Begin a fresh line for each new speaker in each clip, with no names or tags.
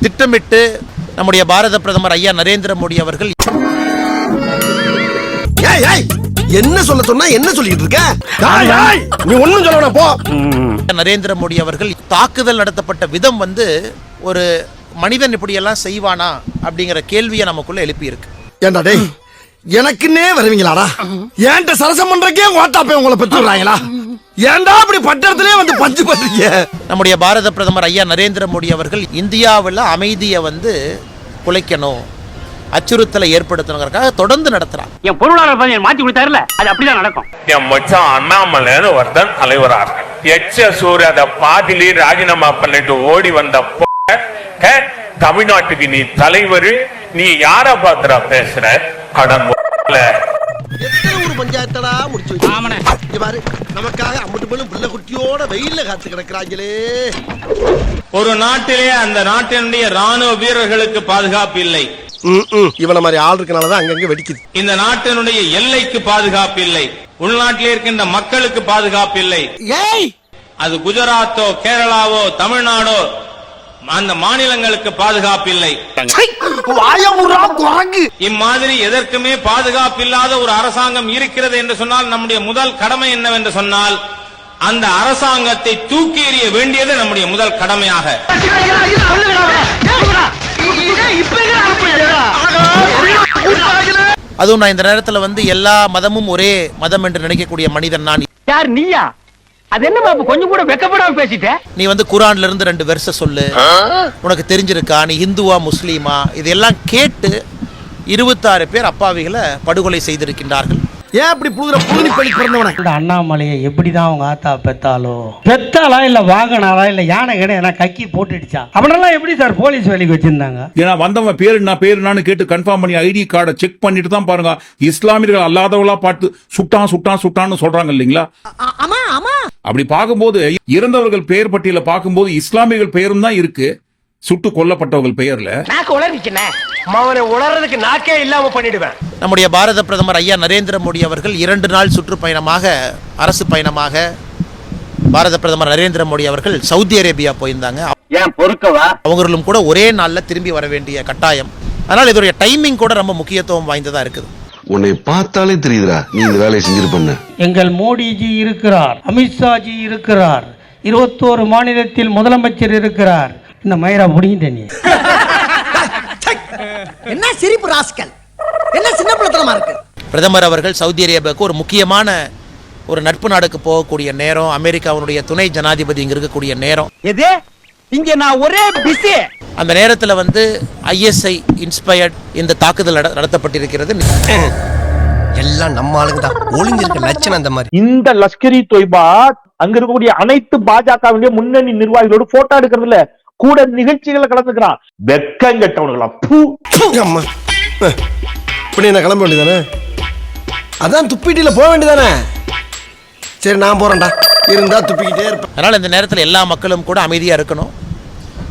திட்டமிட்டு நம்முடைய பாரத பிரதமர் ஐயா நரேந்திர மோடி அவர்கள்
ஏய் ஏய் என்ன சொல்ல சொன்னா என்ன சொல்லிட்டு இருக்க? நீ ஒண்ணும் சொல்ல வேணாம், போ.
நரேந்திர மோடி அவர்கள் தாக்குதல் நடத்தப்பட்ட விதம் வந்து ஒரு மனிதன் இப்படியெல்லாம் செய்வானா அப்படிங்கிற கேள்வியை நமக்குள்ள எழுப்பி இருக்கு
ஏண்டா டேய் எனக்குன்னே வருவீங்களாடா? ஏன்ட்ட சரசம் பண்றக்கே ஓட்டாப்பே உங்களை பெற்றுறாங்களா ஏன்டா அப்படி பட்டத்திலே வந்து பஞ்சு பண்றீங்க?
நம்முடைய பாரத பிரதமர் ஐயா நரேந்திர மோடி அவர்கள் இந்தியாவில் அமைதியை வந்து குலைக்கணும் அச்சுறுத்தலை ஏற்படுத்தணுங்கிறதுக்காக தொடர்ந்து நடத்துறாங்க
என் பொருளாளர் மாத்தி கொடுத்தாருல அது அப்படிதான் நடக்கும்.
என் மச்சான் அண்ணாமலைன்னு ஒருத்தன் தலைவராக எச்ச சூரிய பாதிலே ராஜினாமா பண்ணிட்டு ஓடி வந்த தமிழ்நாட்டுக்கு நீ தலைவர் நீ யார பாத்துறா பேசுற? கடன்
எத்தனை ஊர் பஞ்சாயத்தடா முடிச்சு இங்க பாரு நமக்காக அம்மட்டு பேரும் பிள்ளை குட்டியோட வெயில்ல காத்து கிடக்குறாங்களே.
ஒரு நாட்டிலே அந்த நாட்டினுடைய ராணுவ வீரர்களுக்கு பாதுகாப்பு இல்லை.
இவன மாதிரி ஆள் இருக்கனாலதான் அங்கங்க வெடிக்குது.
இந்த நாட்டினுடைய எல்லைக்கு பாதுகாப்பு இல்லை. உள்நாட்டிலே இருக்கின்ற மக்களுக்கு பாதுகாப்பு இல்லை.
ஏய்!
அது குஜராத்தோ கேரளாவோ தமிழ்நாடோ அந்த மாநிலங்களுக்கு பாதுகாப்பு இல்லை இம்மாதிரி எதற்குமே பாதுகாப்பு இல்லாத ஒரு அரசாங்கம் இருக்கிறது என்று சொன்னால் நம்முடைய முதல் கடமை என்னவென்று சொன்னால் அந்த அரசாங்கத்தை தூக்கி எறிய வேண்டியது நம்முடைய முதல் கடமையாக.
அதுவும் நான் இந்த நேரத்தில் வந்து எல்லா மதமும் ஒரே மதம் என்று நினைக்கக்கூடிய மனிதன் நான்.
யார் நீயா? அது என்ன கொஞ்சம் கூட வெக்கப்படாம பேசிட்ட?
நீ வந்து குரான்ல இருந்து ரெண்டு வெர்ச சொல்லு. உனக்கு தெரிஞ்சிருக்கா? நீ ஹிந்துவா முஸ்லீமா? இதெல்லாம் கேட்டு இருபத்தாறு பேர் அப்பாவிகளை படுகொலை செய்திருக்கின்றார்கள்.
ஏன் அப்படி புதுர புழுதி பள்ளி பிறந்தவன?
இந்த அண்ணாமலையை எப்படி தான் அவங்க ஆத்தா பெத்தாலோ? பெத்தாளா இல்ல வாங்கினாரா இல்ல யானை கடை என்ன கக்கி போட்டுடுச்சா? அப்படிலாம் எப்படி சார் போலீஸ் வேலைக்கு வச்சிருந்தாங்க?
ஏன்னா வந்தவன் பேர் என்ன பேர் என்னன்னு கேட்டு கன்ஃபார்ம் பண்ணி ஐடி கார்டை செக் பண்ணிட்டு தான் பாருங்க. இஸ்லாமியர்கள் அல்லாதவங்களா பார்த்து சுட்டான் சுட்டான் சுட்டான்னு சொல்றாங்க இல்லைங்களா? அப்படி பார்க்கும்போது இறந்தவர்கள் பெயர் பட்டியல பார்க்கும்போது இஸ்லாமியர்கள் பெயரும் தான் இருக்கு. சுட்டு கொல்லப்பட்டவர்கள் பெயர்ல.
உளறதுக்கு நாக்கே இல்லாம பண்ணிடுவேன்.
நம்முடைய பாரத பிரதமர் ஐயா நரேந்திர மோடி அவர்கள் இரண்டு நாள் சுற்றுப்பயணமாக அரசு பயணமாக பாரத பிரதமர் நரேந்திர மோடி அவர்கள் சவுதி அரேபியா போயிருந்தாங்க.
ஏன் பொறுக்கவா?
அவங்களும் கூட ஒரே நாளில் திரும்பி வர வேண்டிய கட்டாயம். அதனால் இதோடைய டைமிங் கூட ரொம்ப முக்கியத்துவம் வாய்ந்ததா இருக்குது.
உன்னை பார்த்தாலே தெரியுதுடா நீ இந்த வேலையை செஞ்சிருப்பண்ண
எங்கள் மோடிஜி இருக்கிறார் அமித்ஷாஜி இருக்கிறார் இருபத்தோரு மாநிலத்தில் முதலமைச்சர் இருக்கிறார். இந்த மயிரா முடியும் நீ?
என்ன சிரிப்பு ராஸ்கல்? என்ன சின்ன பிள்ளைத்தனமா இருக்கு?
பிரதமர் அவர்கள் சவுதி அரேபியாவுக்கு ஒரு முக்கியமான ஒரு நட்பு நாடுக்கு போகக்கூடிய நேரம் அமெரிக்காவுடைய துணை ஜனாதிபதி இங்க இருக்கக்கூடிய நேரம்.
எது? இங்க நான் ஒரே பிஸி
அந்த நேரத்தில் வந்து ஐஎஸ்ஐ இன்ஸ்பயர்ட் இந்த தாக்குதல் நட- நடத்தப்பட்டிருக்கிறது.
எல்லாம் நம்ம ஆளுங்க தான். ஒளிஞ்சிருக்க லட்சணம் அந்த மாதிரி.
இந்த லஷ்கரி தொய்பா அங்க இருக்கக்கூடிய அனைத்து பாஜகவுடைய முன்னணி நிர்வாகிகளோடு போட்டோ எடுக்கிறதுல கூட நிகழ்ச்சிகளை கலந்துக்கிறான். வெக்கம் கெட்டவனுங்களா.
இப்படி என்ன கிளம்ப வேண்டியதானே? அதான் துப்பிட்டில போக வேண்டியதானே? சரி நான் போறேன்டா. இருந்தா துப்பிக்கிட்டே இருப்பேன்.
அதனால் இந்த நேரத்தில் எல்லா மக்களும் கூட அமைதியாக இருக்கணும்.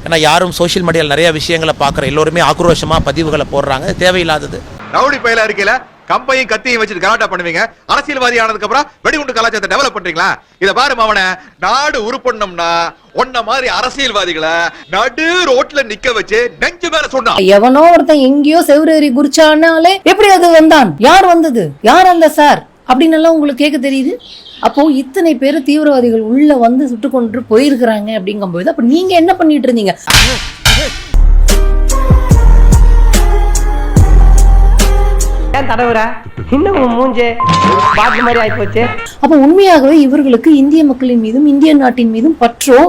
ஏன்னா யாரும் சோஷியல் மீடியாவில் நிறைய விஷயங்களை பார்க்குற எல்லோருமே ஆக்ரோஷமாக பதிவுகளை போடுறாங்க. தேவையில்லாதது.
ரவுடி பயிலா இருக்கையில கம்பையும் கத்தியும் வச்சுட்டு கலாட்டா பண்ணுவீங்க. அரசியல்வாதி ஆனதுக்கு அப்புறம் வெடிகுண்டு கலாச்சாரத்தை டெவலப் பண்றீங்களா? இத பாரு மாவன நாடு உருப்படணும்னா உன்ன மாதிரி அரசியல்வாதிகளை நடு ரோட்ல நிக்க வச்சு நெஞ்சு மேல சொன்னா.
எவனோ ஒருத்தன் எங்கேயோ செவ்வரேறி குறிச்சானாலே எப்படி அது வந்தான்? யார் வந்தது? யார் அந்த சார் அப்படின்னு எல்லாம் உங்களுக்கு கேட்க தெரியுது? அப்போ இத்தனை பேர் தீவிரவாதிகள் உள்ள வந்து சுட்டு கொண்டு போயிருக்கிறாங்க அப்படிங்கும்போது அப்ப நீங்க என்ன பண்ணிட்டு இருந்தீங்க?
ஏன் தடவுற? இன்னும் மூஞ்சே பாட்டு மாதிரி ஆயிப்போச்சு.
அப்ப உண்மையாகவே இவர்களுக்கு இந்திய மக்களின் மீதும் இந்திய நாட்டின் மீதும் பற்றோ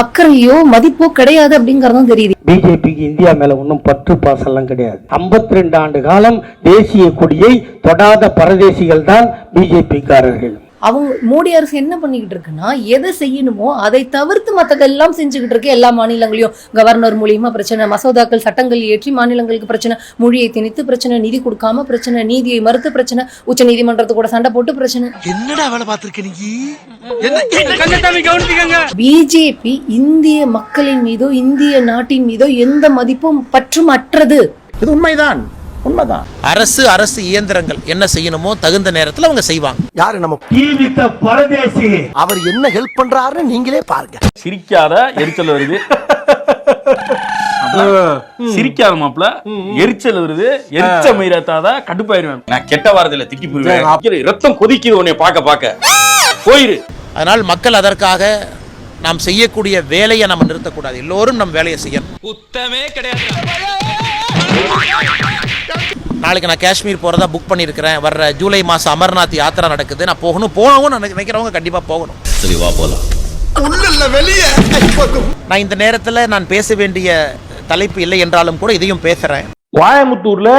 அக்கறையோ மதிப்போ கிடையாது அப்படிங்கறதும் தெரியுது.
பிஜேபிக்கு இந்தியா மேல ஒன்றும் பற்று பாசெல்லாம் கிடையாது. 52 ரெண்டு ஆண்டு காலம் தேசிய கொடியை தொடாத பரதேசிகள் தான் பிஜேபிக்காரர்கள்.
அவங்க மோடி அரசு என்ன பண்ணிக்கிட்டு இருக்குன்னா எதை செய்யணுமோ அதை தவிர்த்து மற்றதெல்லாம் செஞ்சுக்கிட்டு இருக்கு எல்லா மாநிலங்களையும். கவர்னர் மூலியமா பிரச்சனை மசோதாக்கள் சட்டங்கள் இயற்றி மாநிலங்களுக்கு பிரச்சனை மொழியை திணித்து பிரச்சனை நிதி கொடுக்காம பிரச்சனை நீதியை மறுத்து பிரச்சனை உச்ச நீதிமன்றத்து கூட சண்டை போட்டு பிரச்சனை.
என்னடா வேலை பார்த்திருக்க நீ?
பிஜேபி இந்திய மக்களின் மீதோ இந்திய நாட்டின் மீதோ எந்த மதிப்பும் பற்றும் அற்றது
இது உண்மைதான். உண்மைதான்.
அரசு அரசு இயந்திரங்கள் என்ன செய்யணுமோ தகுந்த நேரத்தில் அவங்க செய்வாங்க.
யாரு நம்ம
ஜீவித்த பரதேசி.
அவர் என்ன ஹெல்ப் பண்றாருன்னு நீங்களே பாருங்க.
சிரிக்காத எரிச்சல் வருது. சிரிக்காத மாப்ள எரிச்சல் வருது. எரிச்ச மயிரத்தாத கடுப்பாயிருவேன். நான் கெட்ட வாரத்துல திக்கி போயிருவேன் ரத்தம் கொதிக்குது உன்னை பார்க்க பார்க்க. போயிரு.
அதனால் மக்கள் அதற்காக நாம் செய்யக்கூடிய வேலையை நம்ம நிறுத்தக்கூடாது. எல்லோரும் நம் வேலையை செய்யணும்.
குத்தமே கிடையாது.
நாளைக்கு நான் காஷ்மீர் போகிறதா புக் பண்ணியிருக்கிறேன். வர்ற ஜூலை மாதம் அமர்நாத் யாத்திரா நடக்குது. நான் போகணும் போனவும் நான் நினைக்கிறவங்க கண்டிப்பாக போகணும்.
சரி வா போலாம்.
உள்ள இல்ல வெளியே
நான் இந்த நேரத்தில் நான் பேச வேண்டிய தலைப்பு இல்லை என்றாலும் கூட இதையும் பேசுகிறேன்
கோயம்புத்தூர்ல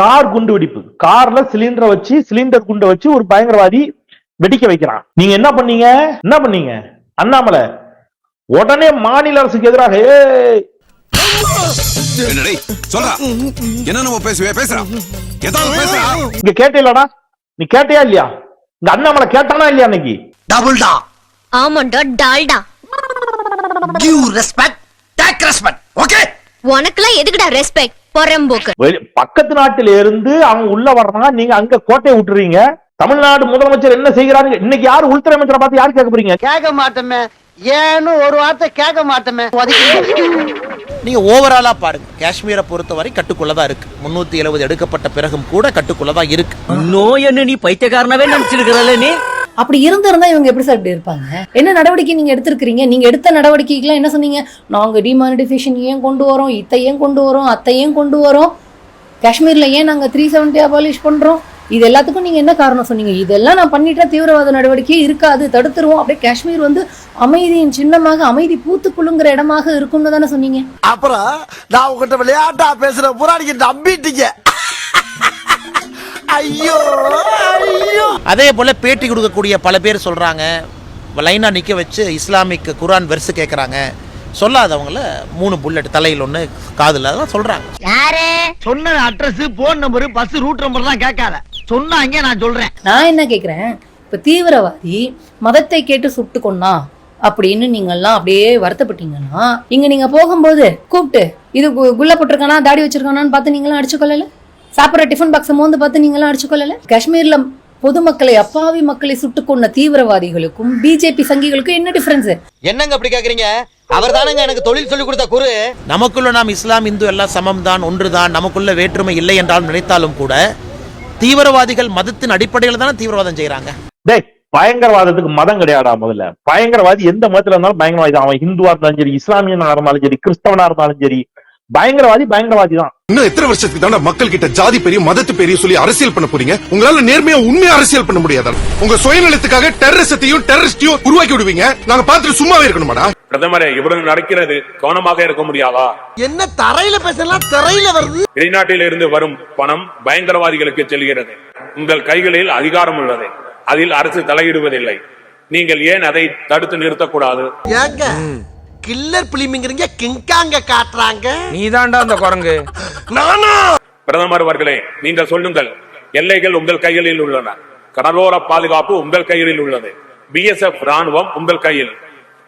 கார் குண்டு வெடிப்பு. கார்ல சிலிண்டரை வச்சு சிலிண்டர் குண்டை வச்சு ஒரு பயங்கரவாதி வெடிக்க வைக்கிறான். நீங்க என்ன பண்ணீங்க? என்ன பண்ணீங்க? அண்ணாமலை உடனே மாநில அரசுக்கு எதிராக "ஏய்,
சொல்றா. என்ன நம்ம பேசுவே பேசுறா ஏதாவது பேசுறா
இங்க கேட்டீங்களாடா? நீ கேட்டியா இல்லையா? இந்த அண்ணாமலை கேட்டானா இல்லையா அன்னைக்கு?
டபுள் டா
ஆமாண்டா Dalda.
Give respect take respect okay
உனக்குலாம் எதுக்குடா ரெஸ்பெக்ட் பொறம்போக்கு
பக்கத்து நாட்டில இருந்து அவங்க உள்ள வர்றாங்க நீங்க அங்க கோட்டையை விட்டுறீங்க. தமிழ்நாடு முதலமைச்சர் என்ன செய்கிறாரு? இன்னைக்கு யாரு உள்துறை அமைச்சரை பார்த்து யார் கேட்க போறீங்க?
கேட்க மாட்டோமே. ஏன்னு ஒரு வார்த்தை கேட்க மாட்டோமே.
நீங்கள் ஓவராலாக பாருங்கள் காஷ்மீரை பொறுத்தவரை கட்டுக்குள்ளே தான் இருக்குது முந்நூற்றி எழுபது எடுக்கப்பட்ட பிறகும் கூட கட்டுக்குள்ளே தான் இருக்குது
இன்னும் என்ன நீ பைத்தியக்காரனவே நினைச்சிருக்கிறல்ல நீ?
அப்படி இருந்திருந்தா இவங்க எப்படி சார் இப்படி இருப்பாங்க? என்ன நடவடிக்கை நீங்க எடுத்திருக்கிறீங்க? நீங்க எடுத்த நடவடிக்கைக்கெல்லாம் என்ன சொன்னீங்க? நாங்க டிமானிட்டைசேஷன் ஏன் கொண்டு வரோம்? இத்தை ஏன் கொண்டு வரோம் அத்தை ஏன் கொண்டு வரோம். காஷ்மீர்ல ஏன் நாங்க த்ரீ செவன்டி அபாலிஷ் பண்றோம்? இது எல்லாத்துக்கும் நீங்க என்ன காரணம் சொன்னீங்க? இதெல்லாம் நான் பண்ணிட்டா தீவிரவாத நடவடிக்கையே இருக்காது தடுத்துருவோம். அப்படியே காஷ்மீர் வந்து அமைதியின் சின்னமாக அமைதி பூத்து குலுங்குற இடமாக இருக்கும்னு தானே சொன்னீங்க?
அப்புறம் நான் உங்ககிட்ட விளையாட்டா பேசுற புறாடிக்கு நம்பிட்டீங்க. ஐயோ ஐயோ.
அதே போல் பேட்டி கொடுக்கக்கூடிய பல பேர் சொல்கிறாங்க லைனாக நிற்க வச்சு இஸ்லாமிக் குரான் வெர்ஸு கேட்குறாங்க சொல்லாதவங்கள மூணு புல்லட் தலையில் ஒன்று காதில் அதெல்லாம் சொல்கிறாங்க
யாரு?
சொன்ன address phone number bus route number தான் கேட்காத. சொன்னாங்க நான் சொல்றேன்.
நான் என்ன கேக்குறேன்? இப்ப தீவிரவாதி மதத்தை கேட்டு சுட்டு கொன்னா அப்படின்னு நீங்கெல்லாம் அப்படியே வருத்தப்பட்டீங்கன்னா இங்க நீங்க போகும்போது கூப்பிட்டு இது கு- குள்ள போட்டிருக்கானா தாடி வச்சிருக்கானான்னு பார்த்து நீங்களாம் அடிச்சு கொள்ளல? சாப்பிட்ற டிஃபன் பாக்ஸை மோந்து பார்த்து நீங்களாம் அடிச்சு கொள்ளல? காஷ்மீர்ல பொதுமக்களை அப்பாவி மக்களை சுட்டு கொன்ன தீவிரவாதிகளுக்கும் பிஜேபி சங்கிகளுக்கும் என்ன டிஃபரன்ஸ்
என்னங்க அப்படி கேக்குறீங்க? அவர் தானங்க எனக்கு தொழில் சொல்லி கொடுத்த குரு.
நமக்குள்ள நாம் இஸ்லாம் இந்து எல்லாம் சமம் தான் ஒன்று தான் நமக்குள்ள வேற்றுமை இல்லை என்றால் நினைத்தாலும் கூட தீவிரவாதிகள் மதத்தின் அடிப்படையில் தானே தீவிரவாதம் செய்யறாங்க
டேய் பயங்கரவாதத்துக்கு மதம் கிடையாடா முதல்ல. பயங்கரவாதி எந்த மதத்துல இருந்தாலும் பயங்கரவாதி அவன் ஹிந்துவா இருந்தாலும் சரி இஸ்லாமியனா இருந்தாலும் சரி கிறிஸ்தவனா இருந்தாலும் சரி பயங்கரவாதி பயங்கரவாதி தான்.
இன்னும் எத்தனை வருஷத்துக்கு தானே மக்கள் கிட்ட ஜாதி பெரிய மதத்து பெரிய சொல்லி அரசியல் பண்ண போறீங்க? உங்களால நேர்மையா உண்மையா அரசியல் பண்ண முடியாதா? உங்க சுயநலத்துக்காக டெரரிசத்தையும் டெரரிஸ்டையும் உருவாக்கி விடுவீங்க. நாங்க பார்த்துட்டு சும்மாவே இருக்கணுமாடா?
பிரதமரே இவ்வளவு நடக்கிறது கவனமாக இருக்க முடியாதா?
என்ன தரையில பேசலாம்? தரையில வருது.
வெளிநாட்டில் இருந்து வரும் பணம் பயங்கரவாதிகளுக்கு செல்கிறது. உங்கள் கைகளில் அதிகாரம் உள்ளது. அதில் அரசு தலையிடுவதில்லை. நீங்கள் ஏன் அதை தடுத்து நிறுத்தக்கூடாது?
ஏங்க கில்லர் பிலிமிங்கிறீங்க கிங்காங்க காட்டுறாங்க.
நீதான்டா அந்த குரங்கு.
நானா?
பிரதமர் அவர்களே நீங்கள் சொல்லுங்கள் எல்லைகள் உங்கள் கைகளில் உள்ளன. கடலோர பாதுகாப்பு உங்கள் கையில் உள்ளது. பிஎஸ்எஃப் ராணுவம் உங்கள் கையில்.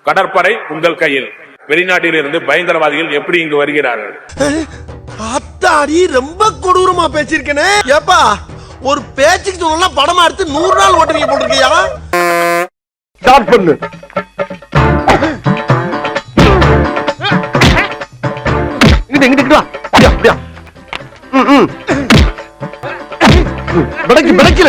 கடற்படை உங்கள் கையில். வெளிநாட்டில் இருந்து பயங்கரவாதிகள் எப்படி இங்கு வருகிறார்கள்?
அத்தாடி ரொம்ப கொடூரமா பேசிருக்கனே ஏப்பா ஒரு பேச்சுக்கு சொல்லலாம் படமா எடுத்து நூறு நாள் ஓட்டுறீங்க போட்டிருக்கியா?
ஸ்டார்ட் பண்ணு.